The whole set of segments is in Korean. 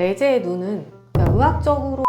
레제의 눈은 그러니까 의학적으로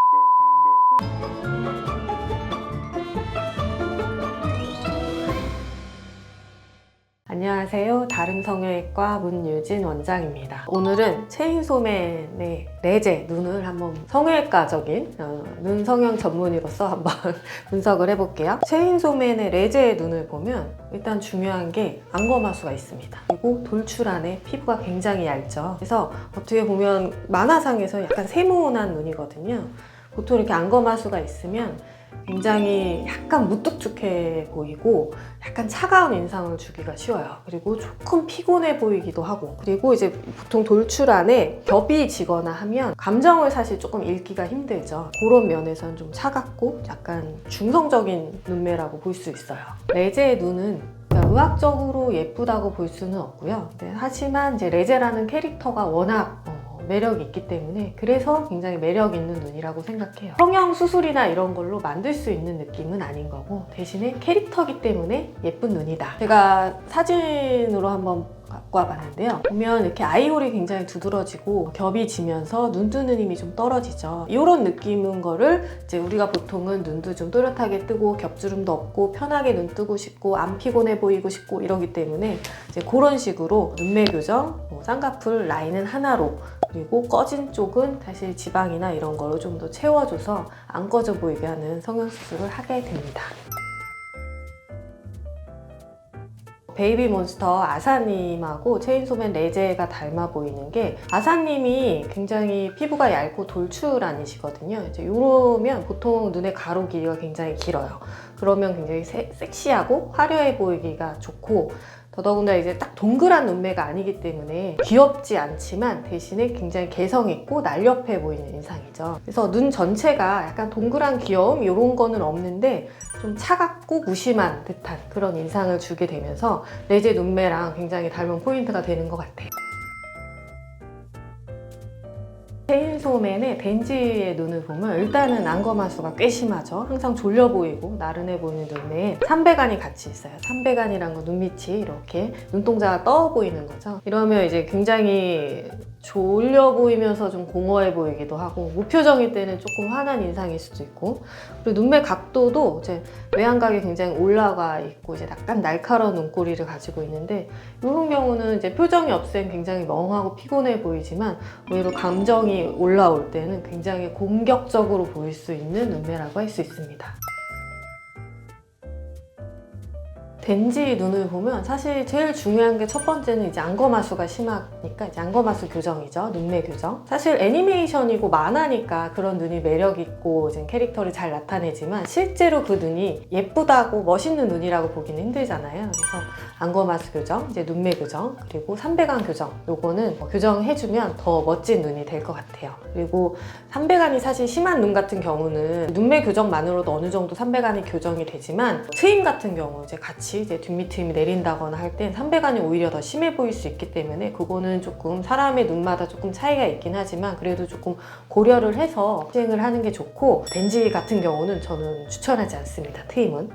안녕하세요. 다른 성형외과 문유진 원장입니다. 오늘은 체인소맨의 레제 눈을 한번 성형외과적인 어, 눈 성형 전문의로서 한번 분석을 해볼게요. 체인소맨의 레제의 눈을 보면 일단 중요한 게 안검하수가 있습니다. 그리고 돌출 안에 피부가 굉장히 얇죠. 그래서 어떻게 보면 만화상에서 약간 세모난 눈이거든요. 보통 이렇게 안검하수가 있으면 굉장히 약간 무뚝뚝해 보이고 약간 차가운 인상을 주기가 쉬워요. 그리고 조금 피곤해 보이기도 하고 그리고 이제 보통 돌출 안에 겹이 지거나 하면 감정을 사실 조금 읽기가 힘들죠. 그런 면에서는 좀 차갑고 약간 중성적인 눈매라고 볼 수 있어요. 레제의 눈은 그러니까 의학적으로 예쁘다고 볼 수는 없고요. 네, 하지만 이제 레제라는 캐릭터가 워낙 어, 매력이 있기 때문에 그래서 굉장히 매력 있는 눈이라고 생각해요. 성형 수술이나 이런 걸로 만들 수 있는 느낌은 아닌 거고 대신에 캐릭터기 때문에 예쁜 눈이다. 제가 사진으로 한번 갖고 와봤는데요. 보면 이렇게 아이홀이 굉장히 두드러지고 겹이 지면서 눈 뜨는 힘이 좀 떨어지죠. 이런 느낌인 거를 이제 우리가 보통은 눈도 좀 또렷하게 뜨고 겹주름도 없고 편하게 눈 뜨고 싶고 안 피곤해 보이고 싶고 이러기 때문에 이제 그런 식으로 눈매 교정, 뭐 쌍꺼풀 라인은 하나로 그리고 꺼진 쪽은 사실 지방이나 이런 걸로 좀 더 채워줘서 안 꺼져 보이게 하는 성형수술을 하게 됩니다. 베이비 몬스터 아사님하고 체인소맨 레제가 닮아 보이는 게 아사님이 굉장히 피부가 얇고 돌출아니시거든요. 이제 이러면 보통 눈의 가로 길이가 굉장히 길어요. 그러면 굉장히 세- 섹시하고 화려해 보이기가 좋고 더더군다나 이제 딱 동그란 눈매가 아니기 때문에 귀엽지 않지만 대신에 굉장히 개성 있고 날렵해 보이는 인상이죠. 그래서 눈 전체가 약간 동그란 귀여움 이런 거는 없는데 좀 차갑고 무심한 듯한 그런 인상을 주게 되면서 레제 눈매랑 굉장히 닮은 포인트가 되는 것 같아요. 체인소맨의 벤지의 눈을 보면 일단은 안검하수가 꽤 심하죠. 항상 졸려 보이고 나른해 보이는 눈매에 삼배간이 같이 있어요. 삼배간이란 건 눈밑이 이렇게 눈동자가 떠 보이는 거죠. 이러면 이제 굉장히 졸려 보이면서 좀 공허해 보이기도 하고 무표정일 때는 조금 환한 인상일 수도 있고 그리고 눈매 각도도 이제 외양각이 굉장히 올라가 있고 이제 약간 날카로운 눈꼬리를 가지고 있는데 이런 경우는 이제 표정이 땐 굉장히 멍하고 피곤해 보이지만 오히려 감정이 올라올 때는 굉장히 공격적으로 보일 수 있는 눈매라고 할 수 있습니다. 덴지 눈을 보면 사실 제일 중요한 게 첫 번째는 이제 안검하수가 심하니까 이제 안검하수 교정이죠. 눈매 교정. 사실 애니메이션이고 만화니까 그런 눈이 매력 있고 캐릭터를 잘 나타내지만 실제로 그 눈이 예쁘다고 멋있는 눈이라고 보기는 힘들잖아요. 그래서 안검하수 교정, 이제 눈매 교정, 그리고 삼배간 교정. 요거는 뭐 교정해주면 더 멋진 눈이 될 것 같아요. 그리고 삼배간이 사실 심한 눈 같은 경우는 눈매 교정만으로도 어느 정도 삼배간이 교정이 되지만 트임 같은 경우 이제 같이 이제 뒷밑 트임이 내린다거나 할 땐 삼배간이 오히려 더 심해 보일 수 있기 때문에 그거는 조금 사람의 눈마다 조금 차이가 있긴 하지만 그래도 조금 고려를 해서 시행을 하는 게 좋고 덴지 같은 경우는 저는 추천하지 않습니다. 트임은.